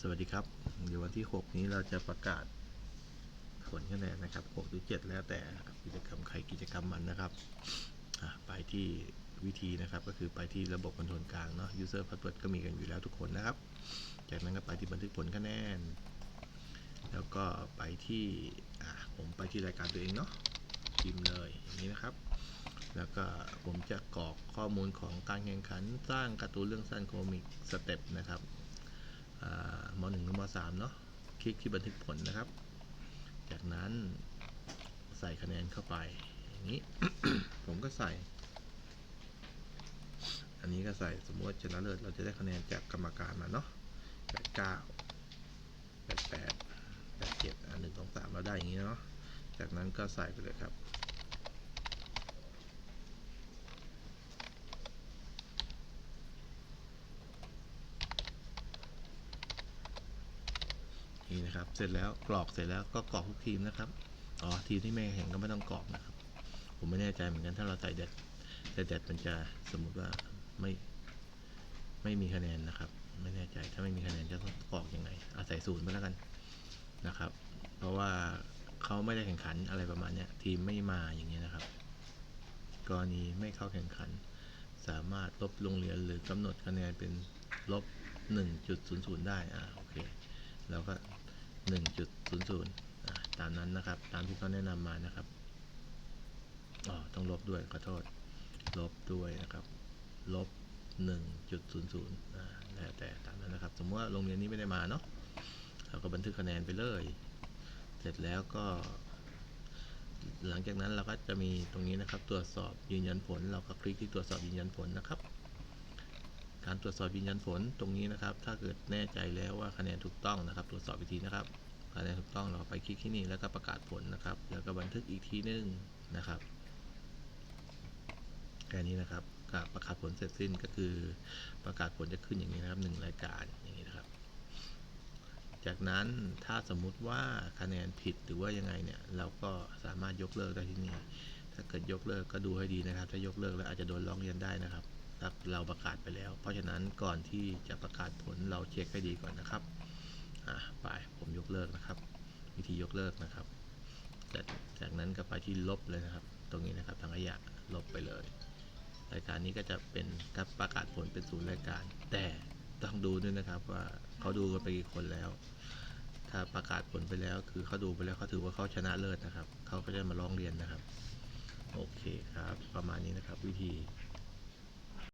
สวัสดีครับ เดี๋ยววันที่ 6 นี้เราจะประกาศผลคะแนนนะครับ6หรือ7แล้วแต่กิจกรรมใครกิจกรรมมันนะครับ ไปที่วิธีนะครับ ก็คือไปที่ระบบคอนโทรลกลางเนาะ user password ก็มีกันอยู่แล้วทุกคนนะครับ จากนั้นก็ไปที่บันทึกผลคะแนน แล้วก็ไปที่ผมไปที่รายการตัวเองเนาะพิมพ์เลยอย่างนี้นะครับ แล้วก็ผมจะกรอกข้อมูลของการแข่งขันสร้างการ์ตูนเรื่องสั้นโคมิกสเต็ปนะครับ มหนึ่งถึงมสามเนาะคลิกที่บันทึกผลนะครับ จากนั้นใส่คะแนนเข้าไปอย่างนี้ ผมก็ใส่ อันนี้ก็ใส่สมมติชนะเลิศเราจะได้คะแนนจากกรรมการมาเนาะแปดเก้าแปดแปดแปดเจ็ดอะหนึ่งสองสามเราได้อย่างนี้เนาะจากนั้นก็ใส่ไปเลยครับ นี่นะครับ เสร็จแล้วกรอกเสร็จแล้วก็กรอกทุกทีมนะครับ อ๋อทีมที่ไม่แข่งก็ไม่ต้องกรอกนะครับ ผมไม่แน่ใจเหมือนกันถ้าเราใส่เด็ดใส่เด็ดมันจะสมมุติว่าไม่ไม่มีคะแนนนะครับ ไม่แน่ใจถ้าไม่มีคะแนนจะต้องกรอกยังไงเอาใส่ศูนย์ไปแล้วกันนะครับ เพราะว่าเขาไม่ได้แข่งขันอะไรประมาณเนี้ยทีมไม่มาอย่างเงี้ยนะครับ กรณีไม่เข้าแข่งขัน สามารถลบโรงเรียนหรือกำหนดคะแนนเป็นลบ1.00 ได้ อ่า โอเค แล้วก็ 1.00 ตามนั้นนะครับ ตามที่เขาแนะนำมานะครับอ๋อต้องลบด้วยขอโทษ ลบด้วยนะครับ ลบ 1.00อ่าแล้วแต่ตามนั้นนะครับ สมมติว่าโรงเรียนนี้ไม่ได้มาเนาะเราก็บันทึกคะแนนไปเลย เสร็จแล้วก็ หลังจากนั้นเราก็จะมีตรงนี้นะครับ ตรวจสอบยืนยันผล เราก็คลิกที่ตรวจสอบยืนยันผลนะครับ การตรวจสอบยืนยันผลตรงนี้นะครับ ถ้าเกิดแน่ใจแล้วว่าคะแนนถูกต้องนะครับ ตรวจสอบอีกทีนะครับ คะแนนถูกต้องเราไปคลิกที่นี่แล้วก็ประกาศผลนะครับ แล้วก็บันทึกอีกทีนึงนะครับแค่นี้นะครับการประกาศผลเสร็จสิ้นก็คือประกาศผลจะขึ้นอย่างนี้นะครับหนึ่งรายการอย่างนี้นะครับ จากนั้นถ้าสมมุติว่าคะแนนผิดหรือว่ายังไงเนี่ยเราก็สามารถยกเลิกได้ที่นี่ถ้าเกิดยกเลิกก็ดูให้ดีนะครับ ถ้ายกเลิกแล้วอาจจะโดนร้องเรียนได้นะครับ เราประกาศไปแล้ว เพราะฉะนั้นก่อนที่จะประกาศผลเราเช็คให้ดีก่อนนะครับอะไปผมยกเลิกนะครับ วิธียกเลิกนะครับจากจากนั้นก็ไปที่ลบเลยนะครับ ตรงนี้นะครับทางขยะลบไปเลย รายการนี้ก็จะเป็นการประกาศผลเป็นศูนย์รายการ แต่ต้องดูด้วยนะครับว่าเขาดูกันไปกี่คนแล้ว ถ้าประกาศผลไปแล้ว คือเขาดูไปแล้วเขาถือว่าเขาชนะเลิศนะครับเขาก็จะมาร้องเรียนนะครับ โอเคครับ ประมาณนี้นะครับวิธี